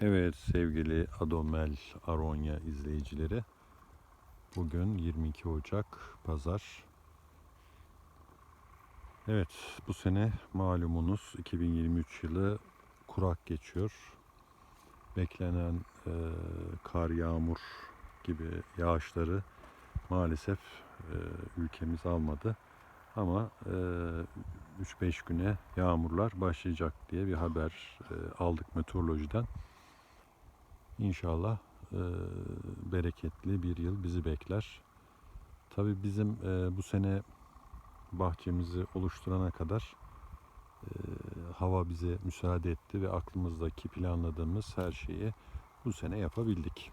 Evet sevgili Adomel Aronya izleyicileri. Bugün 22 Ocak Pazar. Evet bu sene malumunuz 2023 yılı kurak geçiyor. Beklenen e, kar yağmur gibi yağışları maalesef e, ülkemiz almadı. Ama e, 3-5 güne yağmurlar başlayacak diye bir haber e, aldık meteorolojiden. İnşallah e, bereketli bir yıl bizi bekler. Tabii bizim e, bu sene bahçemizi oluşturana kadar e, hava bize müsaade etti ve aklımızdaki planladığımız her şeyi bu sene yapabildik.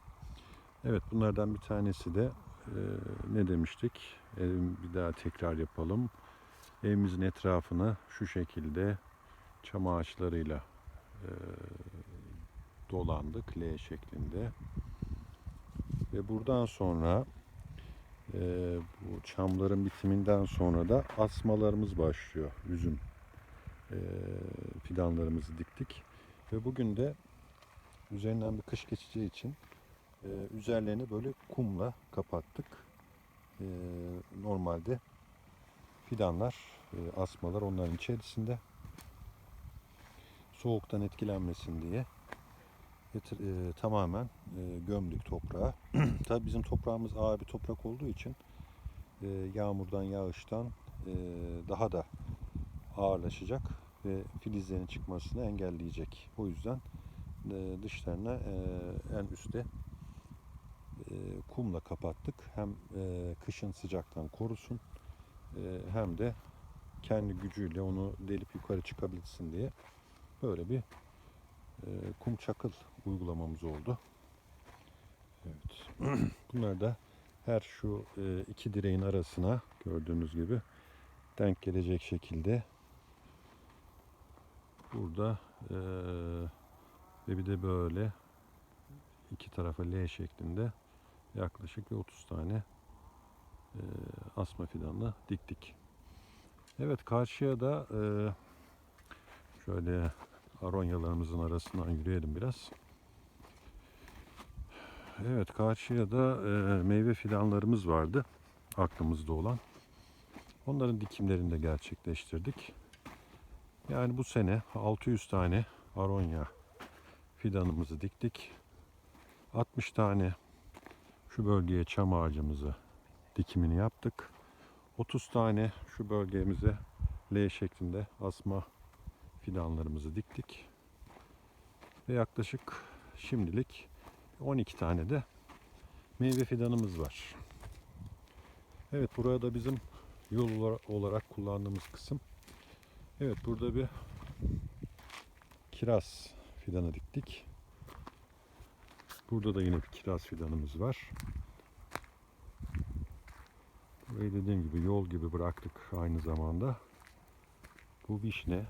Evet bunlardan bir tanesi de e, ne demiştik? E, bir daha tekrar yapalım. Evimizin etrafını şu şekilde çam ağaçlarıyla e, dolandık L şeklinde. Ve buradan sonra e, bu çamların bitiminden sonra da asmalarımız başlıyor. Üzüm e, fidanlarımızı diktik. Ve bugün de üzerinden bir kış geçeceği için e, üzerlerini böyle kumla kapattık. E, normalde fidanlar, e, asmalar onların içerisinde soğuktan etkilenmesin diye getir, e, tamamen e, gömdük toprağa. Tabii bizim toprağımız ağır bir toprak olduğu için e, yağmurdan, yağıştan e, daha da ağırlaşacak ve filizlerin çıkmasını engelleyecek. O yüzden e, dışlarına e, en üstte e, kumla kapattık. Hem e, kışın sıcaktan korusun e, hem de kendi gücüyle onu delip yukarı çıkabilsin diye böyle bir kum çakıl uygulamamız oldu. Evet. Bunlar da her şu e, iki direğin arasına gördüğünüz gibi denk gelecek şekilde burada e, ve bir de böyle iki tarafa L şeklinde yaklaşık bir 30 tane e, asma fidanla diktik. Evet karşıya da şöyle aronyalarımızın arasından yürüyelim biraz. Evet karşıya da e, meyve fidanlarımız vardı aklımızda olan. Onların dikimlerini de gerçekleştirdik. Yani bu sene 600 tane aronya fidanımızı diktik. 60 tane şu bölgeye çam ağacımızı dikimini yaptık. 30 tane şu bölgemize L şeklinde asma fidanlarımızı diktik. Ve yaklaşık şimdilik 12 tane de meyve fidanımız var. Evet burada da bizim yol olar- olarak kullandığımız kısım. Evet burada bir kiraz fidanı diktik. Burada da yine bir kiraz fidanımız var. Burayı dediğim gibi yol gibi bıraktık aynı zamanda. Bu vişne,